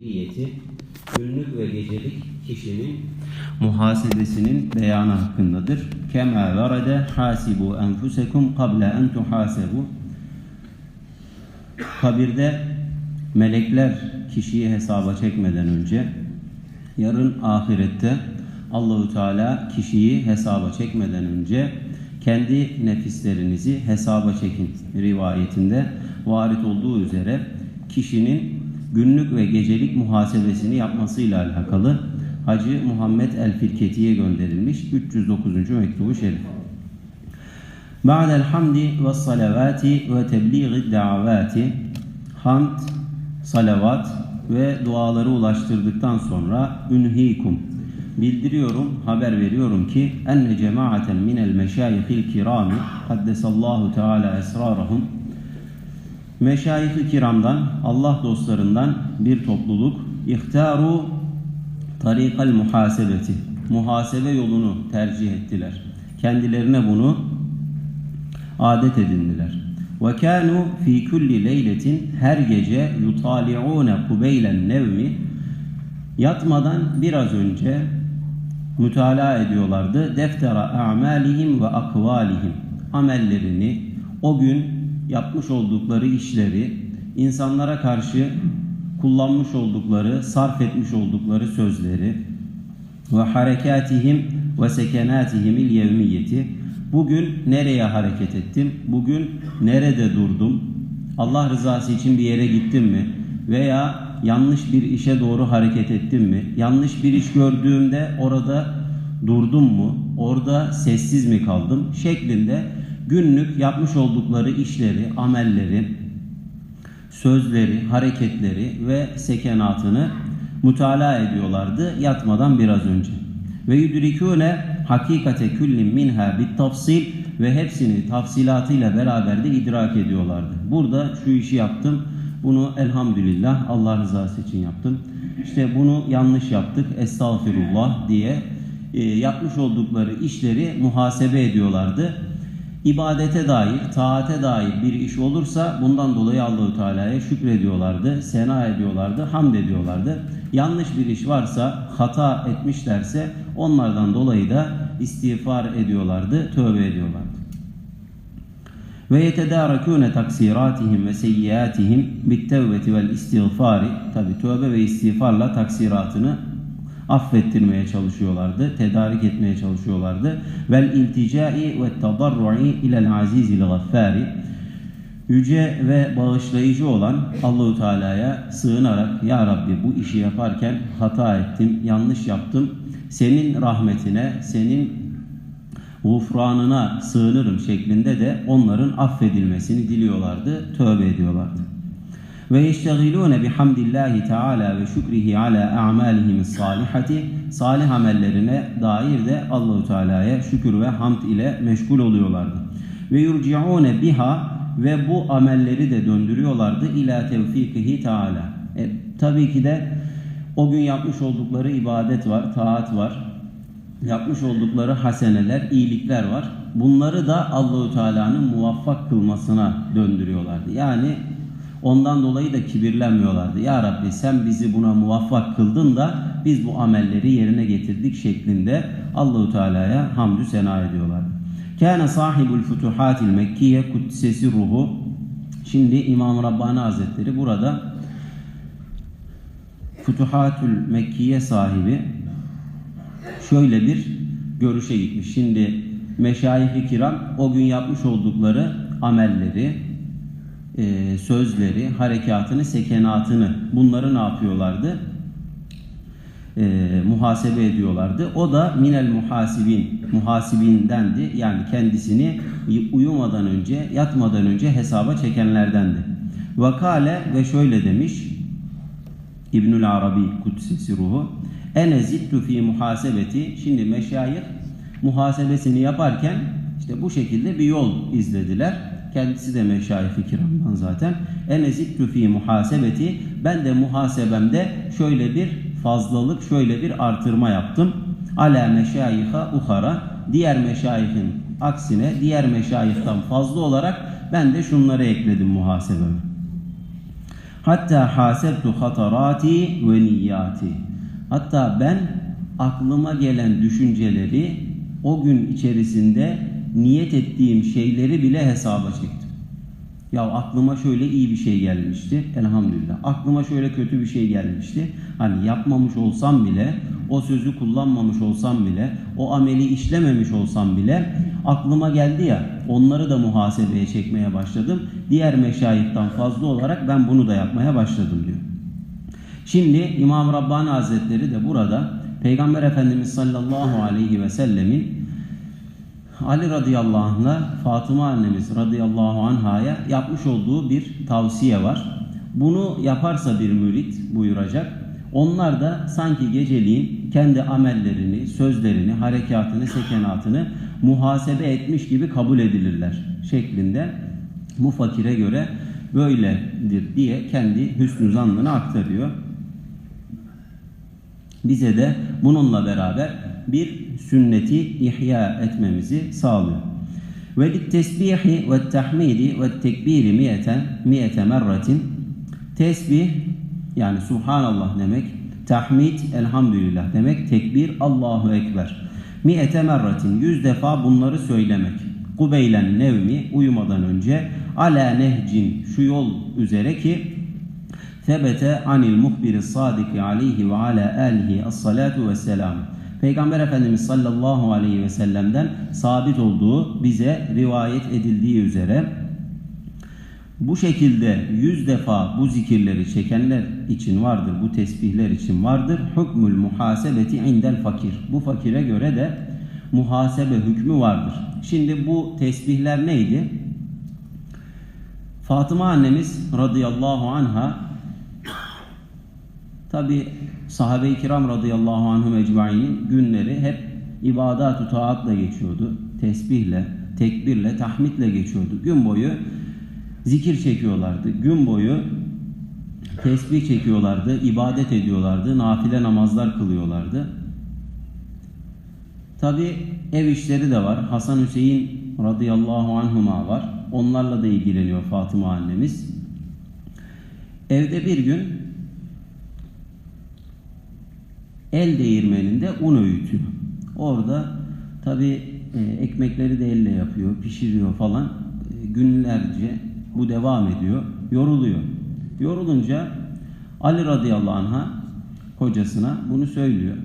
niyeti günlük ve gecelik kişinin muhasebesinin beyanı hakkındadır. Kema verede hasibu enfusekum qabla en tuhasebu Kabirde melekler kişiyi hesaba çekmeden önce yarın ahirette Allahu Teala kişiyi hesaba çekmeden önce kendi nefislerinizi hesaba çekin rivayetinde varit olduğu üzere kişinin günlük ve gecelik muhasebesini yapmasıyla alakalı Hacı Muhammed El Firketi'ye gönderilmiş 309. mektubu şerif. بعد الحمد والصلوات وتبليغ الدعوات hamd, salavat ve duaları ulaştırdıktan sonra ünhikum bildiriyorum, haber veriyorum ki enne cemaaten minel meşayihil kirami haddesallahu teala esrarahum meşayih kiramdan, Allah dostlarından bir topluluk ihtaru tarikal muhasebeti muhasebe yolunu tercih ettiler. Kendilerine bunu adet edindiler. Ve kanu fi kulli leyletin her gece yutali'une kubeylen nevmi yatmadan biraz önce mütalaa ediyorlardı. Deftera a'malihim ve akvalihim amellerini o gün yapmış oldukları işleri insanlara karşı kullanmış oldukları, sarf etmiş oldukları sözleri ve harekatihim ve sekenatihimil yevmiyeti Bugün nereye hareket ettim? Bugün nerede durdum? Allah rızası için bir yere gittim mi? Veya yanlış bir işe doğru hareket ettim mi? Yanlış bir iş gördüğümde orada durdum mu? Orada sessiz mi kaldım? Şeklinde günlük yapmış oldukları işleri, amelleri, sözleri, hareketleri ve sekenatını mutalaa ediyorlardı yatmadan biraz önce. Ve yudrikûne hakikate küllin minha bit tafsil ve hepsini tafsilatıyla beraber de idrak ediyorlardı. Burada şu işi yaptım. Bunu elhamdülillah Allah rızası için yaptım. İşte bunu yanlış yaptık. Estağfirullah diye e, yapmış oldukları işleri muhasebe ediyorlardı. İbadete dair, taate dair bir iş olursa bundan dolayı Allahu Teala'ya şükrediyorlardı, sena ediyorlardı, hamd ediyorlardı. Yanlış bir iş varsa, hata etmişlerse onlardan dolayı da istiğfar ediyorlardı, tövbe ediyorlardı. Ve yetedârekûne taksiratihim ve seyyiatihim bittevbeti vel istiğfari tabi tövbe ve istiğfarla taksiratını affettirmeye çalışıyorlardı, tedarik etmeye çalışıyorlardı. Vel ilticai ve tadarru'i ilel azizil gaffari yüce ve bağışlayıcı olan Allahu Teala'ya sığınarak ya Rabbi bu işi yaparken hata ettim, yanlış yaptım. Senin rahmetine, senin gufranına sığınırım şeklinde de onların affedilmesini diliyorlardı, tövbe ediyorlardı. Ve yeştegilûne bihamdillahi teala ve şükrihi ala a'malihim salihati salih amellerine dair de Allahu Teala'ya şükür ve hamd ile meşgul oluyorlardı. Ve yurci'ûne biha ve bu amelleri de döndürüyorlardı ila tevfikihi teala. E, tabii ki de o gün yapmış oldukları ibadet var, taat var. Yapmış oldukları haseneler, iyilikler var. Bunları da Allahu Teala'nın muvaffak kılmasına döndürüyorlardı. Yani Ondan dolayı da kibirlenmiyorlardı. Ya Rabbi sen bizi buna muvaffak kıldın da biz bu amelleri yerine getirdik şeklinde Allahu Teala'ya hamdü sena ediyorlardı. Kâne sahibul futuhatil mekkiye kudsesi ruhu. Şimdi İmam Rabbani Hazretleri burada Futuhatül Mekkiye sahibi şöyle bir görüşe gitmiş. Şimdi meşayih-i kiram o gün yapmış oldukları amelleri, e, sözleri, harekatını, sekenatını bunları ne yapıyorlardı? E, muhasebe ediyorlardı. O da minel muhasibin, muhasibindendi. Yani kendisini uyumadan önce, yatmadan önce hesaba çekenlerdendi. Vakale ve şöyle demiş İbnül Arabi Kudsesi ruhu ene zittu fi muhasebeti şimdi meşayih muhasebesini yaparken işte bu şekilde bir yol izlediler Kendisi de meşayih-i kiramdan zaten. Enezittu fi muhasebeti. Ben de muhasebemde şöyle bir fazlalık, şöyle bir artırma yaptım. Ala meşayiha uhara. Diğer meşayihin aksine diğer meşayihtan fazla olarak ben de şunları ekledim muhasebeme. Hatta hasebtu hatarati ve niyati. Hatta ben aklıma gelen düşünceleri o gün içerisinde niyet ettiğim şeyleri bile hesaba çektim. Ya aklıma şöyle iyi bir şey gelmişti. Elhamdülillah. Aklıma şöyle kötü bir şey gelmişti. Hani yapmamış olsam bile, o sözü kullanmamış olsam bile, o ameli işlememiş olsam bile aklıma geldi ya onları da muhasebeye çekmeye başladım. Diğer meşayihtan fazla olarak ben bunu da yapmaya başladım diyor. Şimdi İmam Rabbani Hazretleri de burada Peygamber Efendimiz sallallahu aleyhi ve sellemin Ali radıyallahu anh'la Fatıma annemiz radıyallahu anh'a yapmış olduğu bir tavsiye var. Bunu yaparsa bir mürit buyuracak. Onlar da sanki geceliğin kendi amellerini, sözlerini, harekatını, sekenatını muhasebe etmiş gibi kabul edilirler şeklinde bu fakire göre böyledir diye kendi hüsnü zannını aktarıyor. Bize de bununla beraber bir sünneti ihya etmemizi sağlıyor. Ve littesbihi ve tahmidi ve tekbiri miyeten miyete merratin tesbih yani subhanallah demek tahmid elhamdülillah demek tekbir Allahu ekber miyete merratin yüz defa bunları söylemek kubeylen nevmi uyumadan önce ala nehcin şu yol üzere ki Tebete anil muhbiri sadiki aleyhi ve ala alihi as-salatu ve selam. Peygamber Efendimiz sallallahu aleyhi ve sellem'den sabit olduğu bize rivayet edildiği üzere bu şekilde yüz defa bu zikirleri çekenler için vardır, bu tesbihler için vardır. Hükmül muhasebeti indel fakir. Bu fakire göre de muhasebe hükmü vardır. Şimdi bu tesbihler neydi? Fatıma annemiz radıyallahu anha Tabi sahabe-i kiram radıyallahu anhum ecmainin günleri hep ibadat-ı taatla geçiyordu. Tesbihle, tekbirle, tahmidle geçiyordu. Gün boyu zikir çekiyorlardı. Gün boyu tesbih çekiyorlardı, ibadet ediyorlardı, nafile namazlar kılıyorlardı. Tabi ev işleri de var. Hasan Hüseyin radıyallahu anhuma var. Onlarla da ilgileniyor Fatıma annemiz. Evde bir gün el değirmeninde un öğütüyor. Orada tabi e, ekmekleri de elle yapıyor, pişiriyor falan. E, günlerce bu devam ediyor. Yoruluyor. Yorulunca Ali radıyallahu anh'a kocasına bunu söylüyor.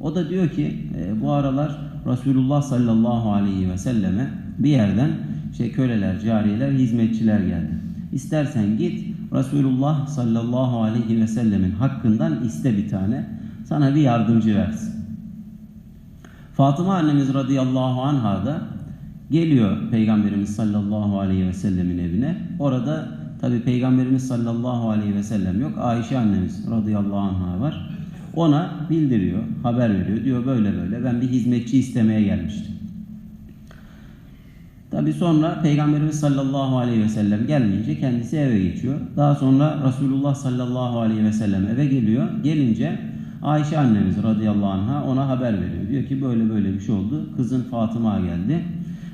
O da diyor ki e, bu aralar Resulullah sallallahu aleyhi ve selleme bir yerden şey köleler, cariyeler, hizmetçiler geldi. İstersen git Resulullah sallallahu aleyhi ve sellemin hakkından iste bir tane sana bir yardımcı versin. Fatıma annemiz radıyallahu anha da geliyor Peygamberimiz sallallahu aleyhi ve sellemin evine. Orada tabi Peygamberimiz sallallahu aleyhi ve sellem yok. Ayşe annemiz radıyallahu anha var. Ona bildiriyor, haber veriyor. Diyor böyle böyle ben bir hizmetçi istemeye gelmiştim. Tabi sonra Peygamberimiz sallallahu aleyhi ve sellem gelmeyince kendisi eve geçiyor. Daha sonra Resulullah sallallahu aleyhi ve sellem eve geliyor. Gelince Ayşe annemiz radıyallahu anha ona haber veriyor. Diyor ki böyle böyle bir şey oldu. Kızın Fatıma geldi.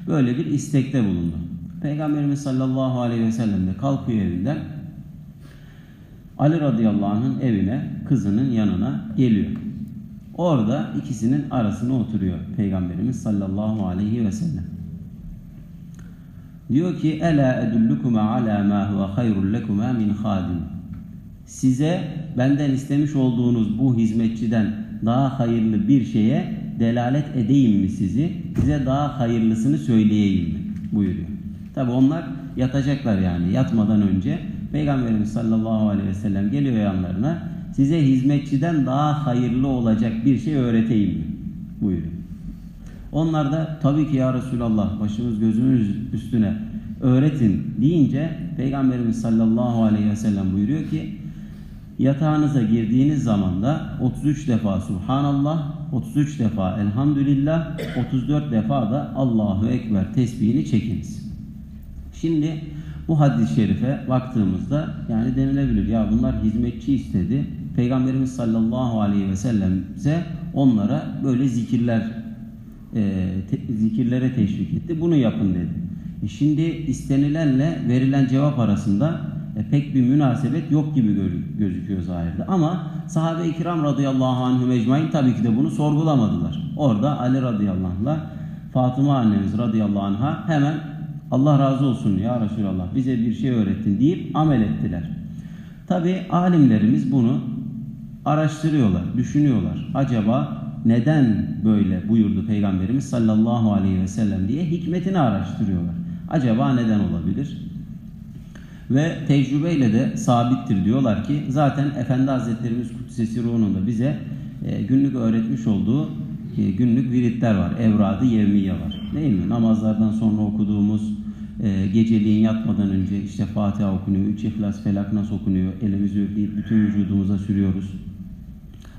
Böyle bir istekte bulundu. Peygamberimiz sallallahu aleyhi ve sellem de kalkıyor evinden. Ali radıyallahu anh'ın evine, kızının yanına geliyor. Orada ikisinin arasına oturuyor Peygamberimiz sallallahu aleyhi ve sellem. Diyor ki: "Ela edullukuma ala ma huve hayrul lekuma min hadim." Size benden istemiş olduğunuz bu hizmetçiden daha hayırlı bir şeye delalet edeyim mi sizi? Size daha hayırlısını söyleyeyim mi? buyuruyor. Tabi onlar yatacaklar yani yatmadan önce Peygamberimiz sallallahu aleyhi ve sellem geliyor yanlarına size hizmetçiden daha hayırlı olacak bir şey öğreteyim mi? buyuruyor. Onlar da tabii ki ya Resulallah başımız gözümüz üstüne öğretin deyince Peygamberimiz sallallahu aleyhi ve sellem buyuruyor ki Yatağınıza girdiğiniz zaman da 33 defa Subhanallah, 33 defa Elhamdülillah, 34 defa da Allahu Ekber tesbihini çekiniz. Şimdi bu hadis-i şerife baktığımızda yani denilebilir ya bunlar hizmetçi istedi. Peygamberimiz sallallahu aleyhi ve sellem ise onlara böyle zikirler e, te, zikirlere teşvik etti. Bunu yapın dedi. E şimdi istenilenle verilen cevap arasında e, pek bir münasebet yok gibi gözüküyor zahirde. Ama sahabe-i kiram radıyallahu anhum ecmain tabii ki de bunu sorgulamadılar. Orada Ali radıyallahu anh'la Fatıma annemiz radıyallahu anh'a hemen Allah razı olsun ya Resulallah bize bir şey öğrettin deyip amel ettiler. Tabi alimlerimiz bunu araştırıyorlar, düşünüyorlar. Acaba neden böyle buyurdu Peygamberimiz sallallahu aleyhi ve sellem diye hikmetini araştırıyorlar. Acaba neden olabilir? Ve tecrübeyle de sabittir diyorlar ki zaten Efendi Hazretlerimiz Kudsesi Ruh'un da bize e, günlük öğretmiş olduğu e, günlük viritler var. Evradı yevmiye var. Değil mi? Namazlardan sonra okuduğumuz e, geceliğin yatmadan önce işte Fatiha okunuyor, üç İhlas Felak Nas okunuyor. Elimizi üfleyip bütün vücudumuza sürüyoruz.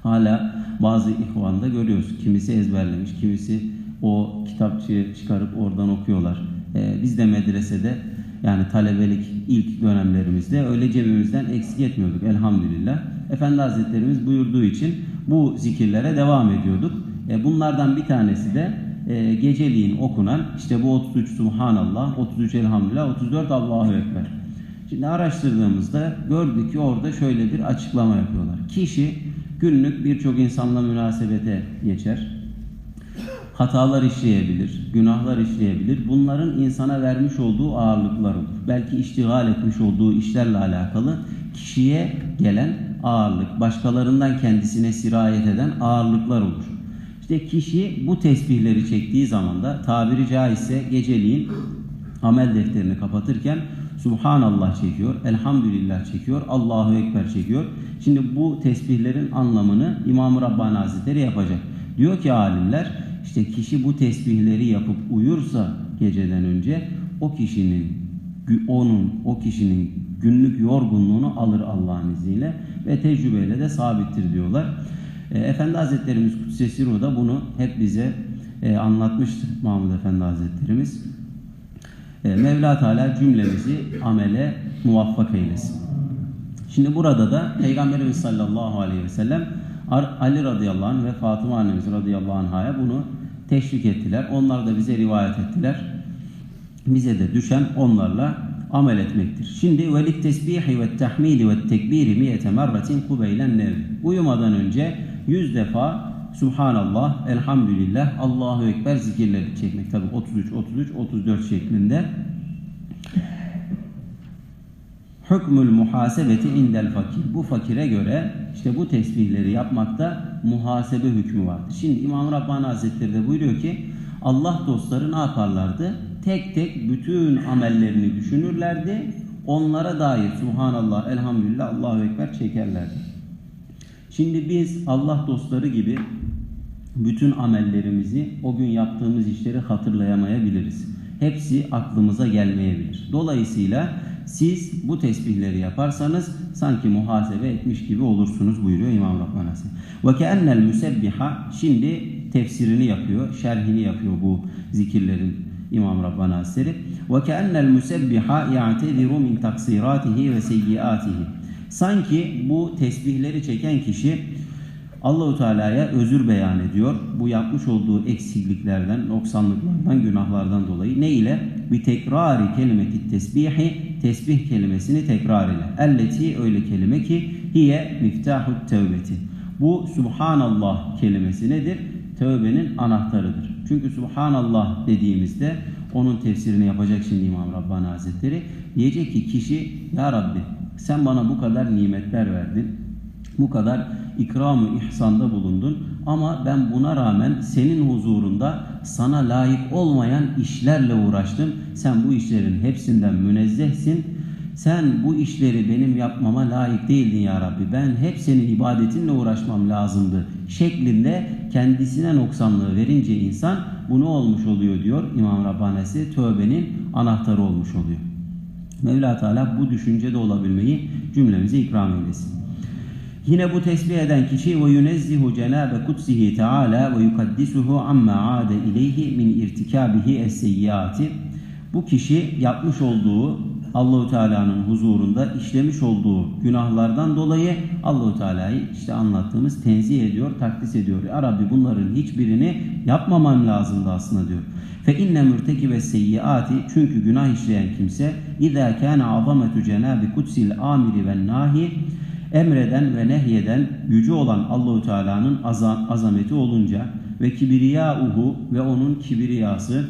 Hala bazı ihvanda görüyoruz. Kimisi ezberlemiş, kimisi o kitapçığı çıkarıp oradan okuyorlar. Biz de medresede yani talebelik ilk dönemlerimizde öyle cebimizden eksik etmiyorduk elhamdülillah. Efendi Hazretlerimiz buyurduğu için bu zikirlere devam ediyorduk. E, bunlardan bir tanesi de e, geceliğin okunan işte bu 33 Subhanallah, 33 Elhamdülillah, 34 Allahu Ekber. Şimdi araştırdığımızda gördük ki orada şöyle bir açıklama yapıyorlar. Kişi günlük birçok insanla münasebete geçer. Hatalar işleyebilir, günahlar işleyebilir. Bunların insana vermiş olduğu ağırlıklar olur. Belki iştigal etmiş olduğu işlerle alakalı kişiye gelen ağırlık, başkalarından kendisine sirayet eden ağırlıklar olur. İşte kişi bu tesbihleri çektiği zaman da tabiri caizse geceliğin amel defterini kapatırken Subhanallah çekiyor, Elhamdülillah çekiyor, Allahu Ekber çekiyor. Şimdi bu tesbihlerin anlamını İmam-ı Rabbani Hazretleri yapacak. Diyor ki alimler işte kişi bu tesbihleri yapıp uyursa geceden önce o kişinin onun o kişinin günlük yorgunluğunu alır Allah'ın izniyle ve tecrübeyle de sabittir diyorlar. E, Efendi Hazretlerimiz Kudsesi Ruh da bunu hep bize e, anlatmıştır Mahmud Efendi Hazretlerimiz. E, Mevla Teala cümlemizi amele muvaffak eylesin. Şimdi burada da Peygamberimiz sallallahu aleyhi ve sellem Ali radıyallahu anh ve Fatıma annemiz radıyallahu anh'a bunu teşvik ettiler. Onlar da bize rivayet ettiler. Bize de düşen onlarla amel etmektir. Şimdi velit tesbihi ve tahmidi ve tekbiri miyete merratin kubeylen nev. Uyumadan önce yüz defa Subhanallah, Elhamdülillah, Allahu Ekber zikirleri çekmek. Tabi 33, 33, 34 şeklinde. Hükmül muhasebeti indel fakir. Bu fakire göre işte bu tesbihleri yapmakta muhasebe hükmü vardır. Şimdi İmam Rabbani Hazretleri de buyuruyor ki Allah dostları ne yaparlardı? Tek tek bütün amellerini düşünürlerdi. Onlara dair Subhanallah, Elhamdülillah, Allahu Ekber çekerlerdi. Şimdi biz Allah dostları gibi bütün amellerimizi, o gün yaptığımız işleri hatırlayamayabiliriz. Hepsi aklımıza gelmeyebilir. Dolayısıyla siz bu tesbihleri yaparsanız sanki muhasebe etmiş gibi olursunuz buyuruyor İmam Rabbani Hazretleri. Ve keennel müsebbiha şimdi tefsirini yapıyor, şerhini yapıyor bu zikirlerin İmam Rabbani Hazretleri. Ve keennel müsebbiha ya'tediru min taksiratihi ve seyyiatihi. Sanki bu tesbihleri çeken kişi Allahu Teala'ya özür beyan ediyor. Bu yapmış olduğu eksikliklerden, noksanlıklardan, günahlardan dolayı ne ile? Bir tekrari kelimeti tesbihi, tesbih kelimesini tekrar ile. Elleti öyle kelime ki hiye miftahut tevbeti. Bu Subhanallah kelimesi nedir? Tövbenin anahtarıdır. Çünkü Subhanallah dediğimizde onun tefsirini yapacak şimdi İmam Rabbani Hazretleri. Diyecek ki kişi Ya Rabbi sen bana bu kadar nimetler verdin. Bu kadar ikram-ı ihsanda bulundun ama ben buna rağmen senin huzurunda sana layık olmayan işlerle uğraştım. Sen bu işlerin hepsinden münezzehsin. Sen bu işleri benim yapmama layık değildin ya Rabbi. Ben hep senin ibadetinle uğraşmam lazımdı. Şeklinde kendisine noksanlığı verince insan bunu olmuş oluyor diyor İmam Rabbanesi. Tövbenin anahtarı olmuş oluyor. Mevla Teala bu düşüncede olabilmeyi cümlemize ikram eylesin. Yine bu tesbih eden kişi ve yunezzihu cenabe kutsihi teala ve yukaddisuhu amma ade ileyhi min irtikabihi es Bu kişi yapmış olduğu Allahu Teala'nın huzurunda işlemiş olduğu günahlardan dolayı Allahu Teala'yı işte anlattığımız tenzih ediyor, takdis ediyor. Ya Rabbi bunların hiçbirini yapmamam lazımdı aslında diyor. Fe inne mürtekibe seyyiati çünkü günah işleyen kimse İza kana azametu cenabi kutsil amiri ve nahi emreden ve nehyeden yüce olan Allahu Teala'nın azam, azameti olunca ve kibriyauhu ve onun kibriyası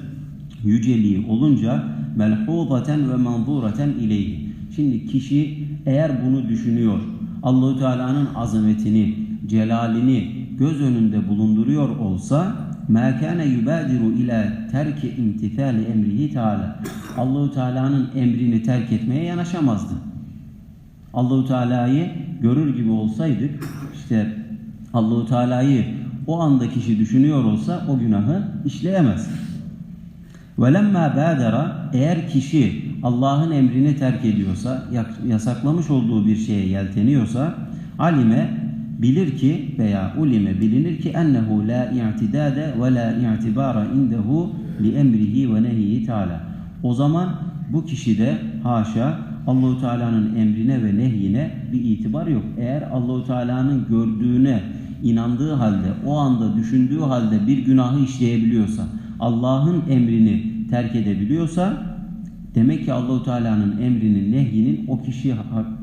yüceliği olunca melhuzaten ve manzuraten ileyhi. Şimdi kişi eğer bunu düşünüyor, Allahu Teala'nın azametini, celalini göz önünde bulunduruyor olsa ma kana yubadiru ila terki imtithali emrihi Teala. Allahu Teala'nın emrini terk etmeye yanaşamazdı. Allahu Teala'yı görür gibi olsaydık işte Allahu Teala'yı o anda kişi düşünüyor olsa o günahı işleyemez. Velemma badara eğer kişi Allah'ın emrini terk ediyorsa, yasaklamış olduğu bir şeye yelteniyorsa alime bilir ki veya ulime bilinir ki ennehu la i'tidade ve la i'tibara indehu li emrihi ve nehiyi Teala. O zaman bu kişide haşa Allahu Teala'nın emrine ve nehyine bir itibar yok. Eğer Allahu Teala'nın gördüğüne inandığı halde, o anda düşündüğü halde bir günahı işleyebiliyorsa, Allah'ın emrini terk edebiliyorsa demek ki Allahu Teala'nın emrinin, nehyinin o kişi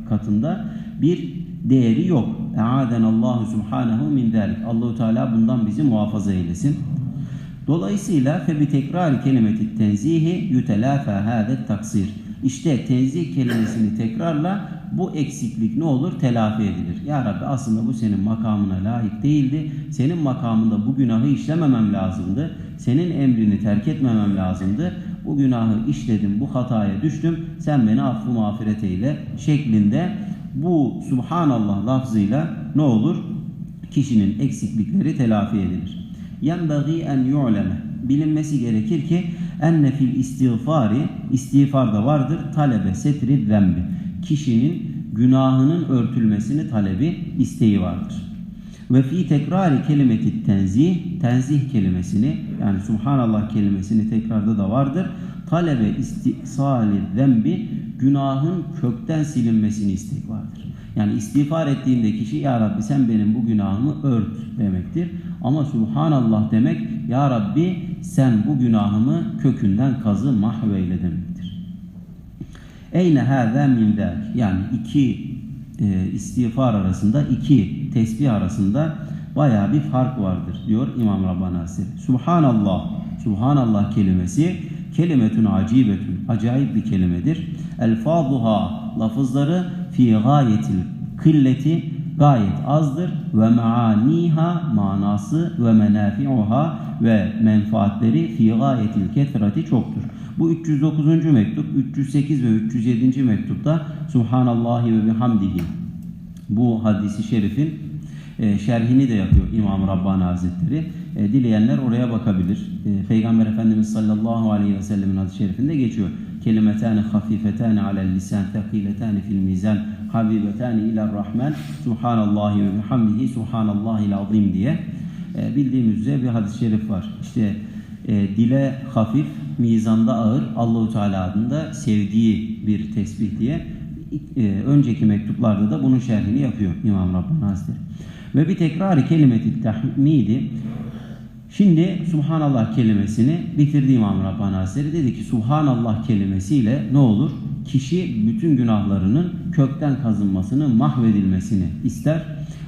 katında bir değeri yok. Eaden Allahu Subhanahu min zalik. Allahu Teala bundan bizi muhafaza eylesin. Dolayısıyla fe bi tekrar kelimeti tenzihi yutelafa hâdet taksir. İşte tenzih kelimesini tekrarla bu eksiklik ne olur? Telafi edilir. Ya Rabbi aslında bu senin makamına layık değildi. Senin makamında bu günahı işlememem lazımdı. Senin emrini terk etmemem lazımdı. Bu günahı işledim, bu hataya düştüm. Sen beni affı mağfiret eyle şeklinde bu Subhanallah lafzıyla ne olur? Kişinin eksiklikleri telafi edilir. Yenbagî en yu'leme. Bilinmesi gerekir ki enne fil istiğfari istiğfarda vardır talebe setri zembi. Kişinin günahının örtülmesini talebi, isteği vardır. Ve fi tekrari kelimeti tenzih, tenzih kelimesini yani subhanallah kelimesini tekrarda da vardır. Talebe istisali zembi günahın kökten silinmesini istek vardır. Yani istiğfar ettiğinde kişi ya Rabbi sen benim bu günahımı ört demektir. Ama Subhanallah demek ya Rabbi sen bu günahımı kökünden kazı mahveyle demektir. Eyne hâzâ min Yani iki e, istiğfar arasında, iki tesbih arasında baya bir fark vardır diyor İmam Rabbani Hazretleri. Subhanallah, Subhanallah kelimesi kelimetun acibetun, acayip bir kelimedir. Elfazuha, lafızları fi gayetil kılleti gayet azdır ve maaniha manası ve menafi'uha ve menfaatleri fi gayetil kethrati çoktur. Bu 309. mektup, 308 ve 307. mektupta Subhanallahi ve bihamdihi bu hadisi şerifin e, şerhini de yapıyor İmam Rabbani Hazretleri. E, dileyenler oraya bakabilir. E, Peygamber Efendimiz sallallahu aleyhi ve sellemin hadis-i şerifinde geçiyor. Kelimetani hafifetani alel lisan tekiletani fil mizan habibetani iler rahman subhanallahi ve bihamdihi subhanallahil azim diye e, bildiğimiz üzere bir hadis-i şerif var. İşte e, dile hafif, mizanda ağır, Allahu Teala adında sevdiği bir tesbih diye e, önceki mektuplarda da bunun şerhini yapıyor İmam Rabbani Hazretleri. Ve bir tekrarı kelimeti tahmidi Şimdi Subhanallah kelimesini bitirdi İmam Rabbani Hazretleri. Dedi ki Subhanallah kelimesiyle ne olur? Kişi bütün günahlarının kökten kazınmasını, mahvedilmesini ister.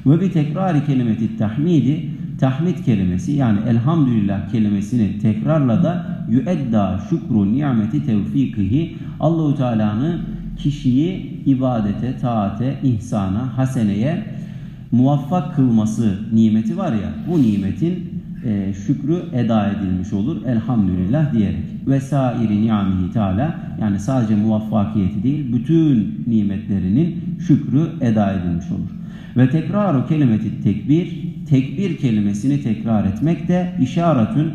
Ve bir tekrarı kelimeti tahmidi tahmid kelimesi yani elhamdülillah kelimesini tekrarla da yüedda şükru nimeti tevfikihi Allahu Teala'nın kişiyi ibadete, taate, ihsana, haseneye muvaffak kılması nimeti var ya bu nimetin e, şükrü eda edilmiş olur elhamdülillah diyerek. Vesairi ni'amihi teala yani sadece muvaffakiyeti değil bütün nimetlerinin şükrü eda edilmiş olur. Ve tekraru kelimeti tekbir tekbir kelimesini tekrar etmek de işaretün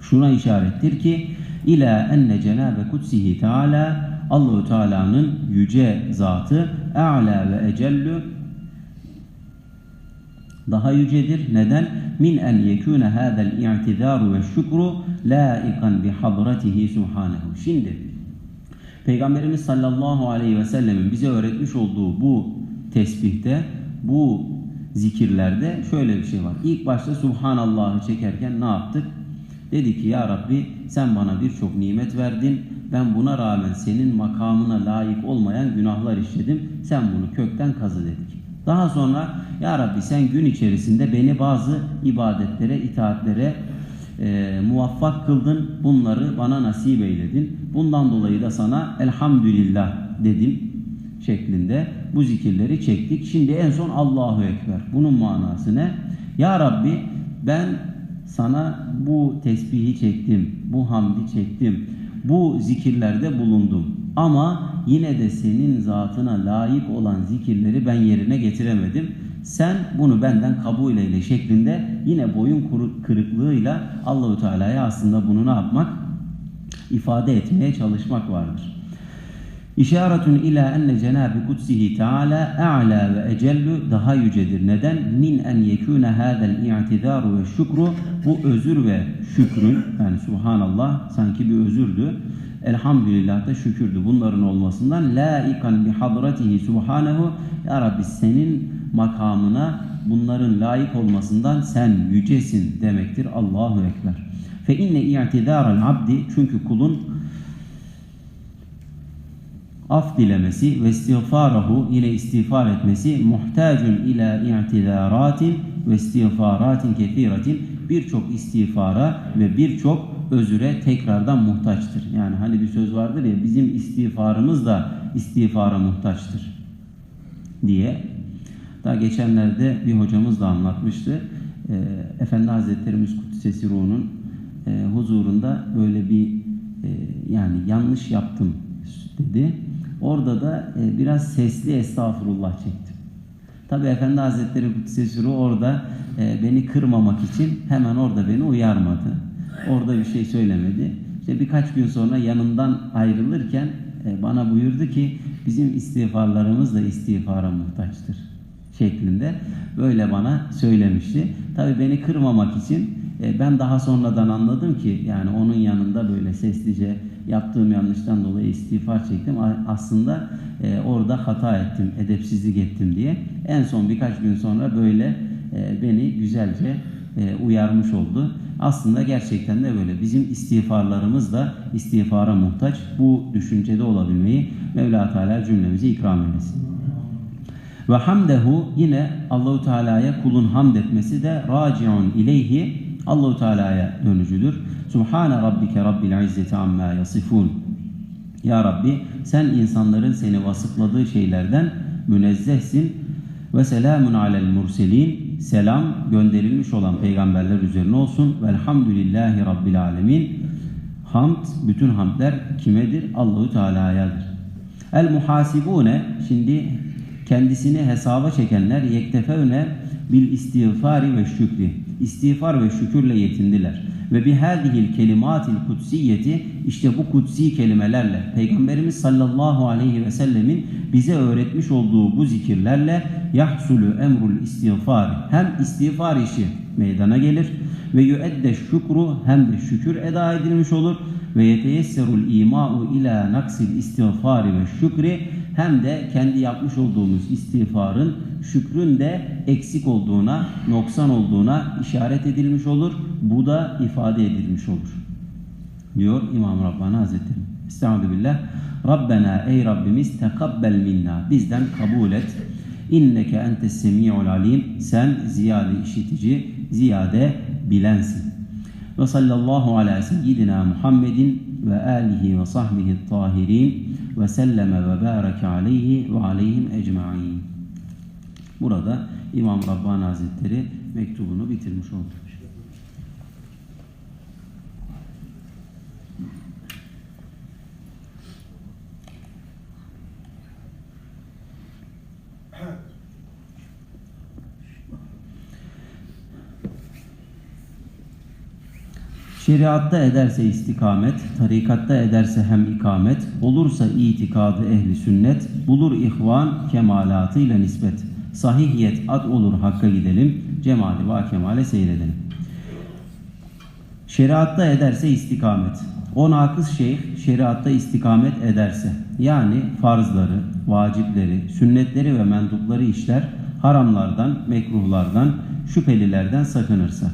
şuna işarettir ki ila enne cenabe kutsihi teala Allahu Teala'nın yüce zatı a'la ve ecellü daha yücedir. Neden? Min en yekune hadal i'tidaru ve şükru laikan bi hadratihi subhanahu. Şimdi Peygamberimiz sallallahu aleyhi ve sellemin bize öğretmiş olduğu bu tesbihte, bu zikirlerde şöyle bir şey var. İlk başta Subhanallah'ı çekerken ne yaptık? Dedi ki ya Rabbi sen bana birçok nimet verdin. Ben buna rağmen senin makamına layık olmayan günahlar işledim. Sen bunu kökten kazı dedik. Daha sonra ya Rabbi sen gün içerisinde beni bazı ibadetlere, itaatlere e, muvaffak kıldın. Bunları bana nasip eyledin. Bundan dolayı da sana elhamdülillah dedim şeklinde bu zikirleri çektik. Şimdi en son Allahu Ekber. Bunun manası ne? Ya Rabbi ben sana bu tesbihi çektim, bu hamdi çektim, bu zikirlerde bulundum. Ama yine de senin zatına layık olan zikirleri ben yerine getiremedim. Sen bunu benden kabul eyle şeklinde yine boyun kırıklığıyla Allahu Teala'ya aslında bunu ne yapmak? ifade etmeye çalışmak vardır. İşaretun ila enne Cenab-ı Kutsihi Teala a'la ve ecellü daha yücedir. Neden? Min en yekûne hâzel i'tidaru ve şükru bu özür ve şükrün yani subhanallah sanki bir özürdü. Elhamdülillah da şükürdü. Bunların olmasından laikan bi hadratihi subhanehu ya Rabbi senin makamına bunların layık olmasından sen yücesin demektir. Allahu Ekber. Fe inne i'tidaral abdi çünkü kulun af dilemesi ve istiğfarahu ile istiğfar etmesi muhtacun ila i'tidaratin ve istiğfaratin kefiratin birçok istiğfara ve birçok özüre tekrardan muhtaçtır. Yani hani bir söz vardır ya bizim istiğfarımız da istiğfara muhtaçtır diye. Daha geçenlerde bir hocamız da anlatmıştı. E, Efendi Hazretlerimiz Kudsesi Ruh'un e, huzurunda böyle bir e, yani yanlış yaptım dedi. Orada da e, biraz sesli estağfurullah çektim. Tabi Efendi Hazretleri Kudsesi Ruh orada e, beni kırmamak için hemen orada beni uyarmadı. Orada bir şey söylemedi. İşte birkaç gün sonra yanımdan ayrılırken e, bana buyurdu ki bizim istiğfarlarımız da istiğfara muhtaçtır şeklinde böyle bana söylemişti. Tabii beni kırmamak için e, ben daha sonradan anladım ki yani onun yanında böyle seslice yaptığım yanlıştan dolayı istiğfar çektim. Aslında e, orada hata ettim, edepsizlik ettim diye. En son birkaç gün sonra böyle e, beni güzelce uyarmış oldu. Aslında gerçekten de böyle. Bizim istiğfarlarımız da istiğfara muhtaç. Bu düşüncede olabilmeyi Mevla Teala cümlemizi ikram eylesin. Ve hamdehu yine Allahu Teala'ya kulun hamd etmesi de raciun ileyhi Allahu Teala'ya dönücüdür. Subhane rabbike rabbil izzeti amma yasifun. Ya Rabbi sen insanların seni vasıfladığı şeylerden münezzehsin ve selamun alel murselin. Selam gönderilmiş olan peygamberler üzerine olsun. Velhamdülillahi rabbil alemin. Hamd, bütün hamdler kimedir? Allahu Teala'yadır. El muhasibune şimdi kendisini hesaba çekenler yektefevne bil istiğfari ve şükri. İstiğfar ve şükürle yetindiler. Ve bihâzihil kelimatil kutsiyeti işte bu kutsi kelimelerle Peygamberimiz sallallahu aleyhi ve sellemin bize öğretmiş olduğu bu zikirlerle yahsulü emrul istiğfar hem istiğfar işi meydana gelir ve yüedde şükru hem de şükür eda edilmiş olur ve yeteyesserul ima'u ila naksil istiğfari ve şükri hem de kendi yapmış olduğumuz istiğfarın şükrün de eksik olduğuna, noksan olduğuna işaret edilmiş olur. Bu da ifade edilmiş olur. Diyor İmam Rabbani Hazretleri. Estaizu billah. Rabbena ey Rabbimiz tekabbel minna. Bizden kabul et. İnneke entes semi'ul alim. Sen ziyade işitici, ziyade bilensin. Ve sallallahu ala seyyidina Muhammedin ve alihi ve sahbihi tahirin ve selleme ve bareke aleyhi ve aleyhim ecma'in. Burada İmam Rabbani Hazretleri mektubunu bitirmiş oldu. Şeriatta ederse istikamet, tarikatta ederse hem ikamet, olursa itikadı ehli sünnet, bulur ihvan kemalatıyla nispet. Sahihiyet ad olur hakka gidelim, cemali va kemale seyredelim. Şeriatta ederse istikamet. O nakıs şeyh şeriatta istikamet ederse yani farzları, vacipleri, sünnetleri ve mendupları işler, haramlardan, mekruhlardan, şüphelilerden sakınırsa.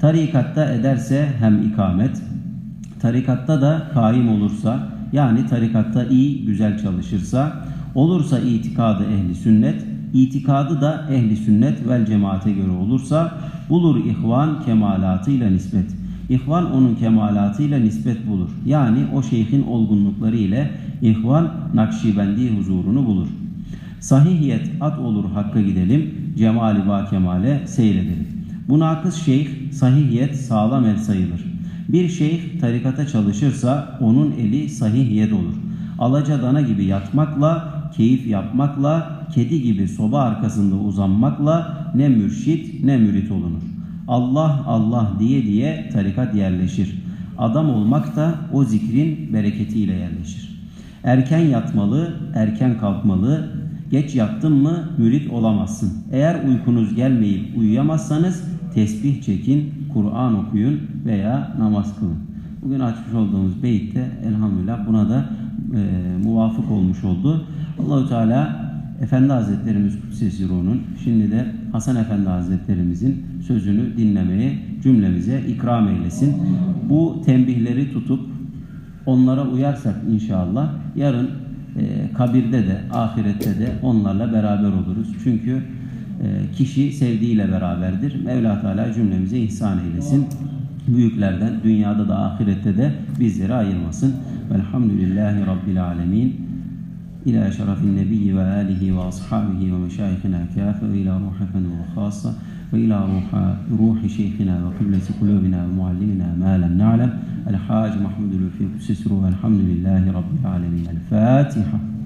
Tarikatta ederse hem ikamet, tarikatta da kaim olursa yani tarikatta iyi, güzel çalışırsa, olursa itikadı ehli sünnet, itikadı da ehli sünnet vel cemaate göre olursa bulur ihvan kemalatıyla nispet. İhvan onun kemalatıyla nispet bulur. Yani o şeyhin olgunlukları ile ihvan Nakşibendi huzurunu bulur. Sahihiyet at olur hakka gidelim, cemali ba kemale seyredelim. Bu nakıs şeyh sahihiyet sağlam el sayılır. Bir şeyh tarikata çalışırsa onun eli sahihiyet olur. Alaca dana gibi yatmakla, keyif yapmakla, kedi gibi soba arkasında uzanmakla ne mürşit ne mürit olunur. Allah Allah diye diye tarikat yerleşir. Adam olmak da o zikrin bereketiyle yerleşir. Erken yatmalı, erken kalkmalı. Geç yattın mı mürit olamazsın. Eğer uykunuz gelmeyip uyuyamazsanız tesbih çekin, Kur'an okuyun veya namaz kılın. Bugün açmış olduğumuz beyitte elhamdülillah buna da e, muvafık olmuş oldu. Allahu Teala Efendi Hazretlerimiz Kudsesi Ruh'un şimdi de Hasan Efendi Hazretlerimizin sözünü dinlemeye cümlemize ikram eylesin. Bu tembihleri tutup onlara uyarsak inşallah yarın e, kabirde de ahirette de onlarla beraber oluruz. Çünkü e, kişi sevdiğiyle beraberdir. Mevla Teala cümlemize ihsan eylesin. Büyüklerden dünyada da ahirette de bizleri ayırmasın. Velhamdülillahi Rabbil Alemin. İlâ şerefin nebiyyi ve âlihi ve ashabihi ve meşâihina kâfe ve ilâ ruhefenu ve khâsa ve ilâ ruhi şeyhina ve kıblesi kulubina ve muallimina mâ lem na'lem. El-Hâc Mahmudul Fî Kusisru. Fatiha.